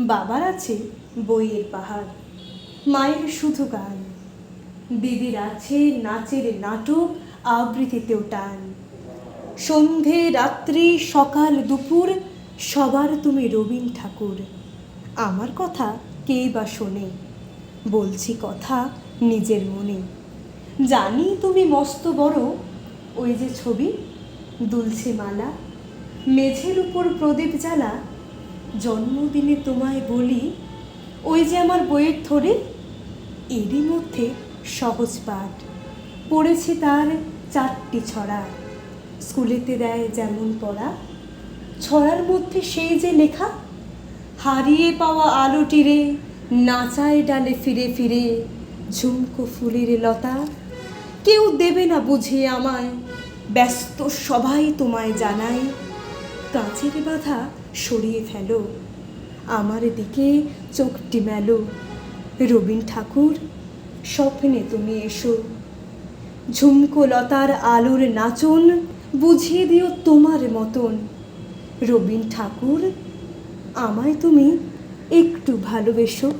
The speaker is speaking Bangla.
বাবার আছে বইয়ের পাহাড়, মায়ের শুধু গান। দিদির আছে নাচের নাটক, আবৃত্তিতেও টান। সন্ধে, রাত্রি, সকাল, দুপুর, সবার তুমি রবীন ঠাকুর। আমার কথা কেই বা শোনে? বলছি কথা নিজের মনে। জানি তুমি মস্ত বড়, ওই যে ছবি, দুলছে মালা। মেঝের উপর প্রদীপ জ্বালা জন্মদিনে তোমায় বলি, ওই যে আমার বইয়ের থরে এরই মধ্যে সহজ পাঠ। পড়েছি তার চারটি ছড়া, স্কুলেতে দেয় যেমন পড়া। ছড়ার মধ্যে সেই যে লেখা, হারিয়ে পাওয়া আলোটিরে নাচায় ডালে ফিরে ফিরে, ঝুমকো ফুলের লতা। কেউ দেবে না বুঝিয়ে আমায়, ব্যস্ত সবাই তোমায় জানায়। কাঁচের বাধা সরিয়ে ফেলো। আমার দিকে চোখ মেলো রবীন ঠাকুর, স্বপ্নে তুমি এসো। ঝুমকো লতার আলোর নাচন, বুঝিয়ে দিও তোমার মতন। রবীন ঠাকুর, আমায় তুমি একটু ভালোবেসো।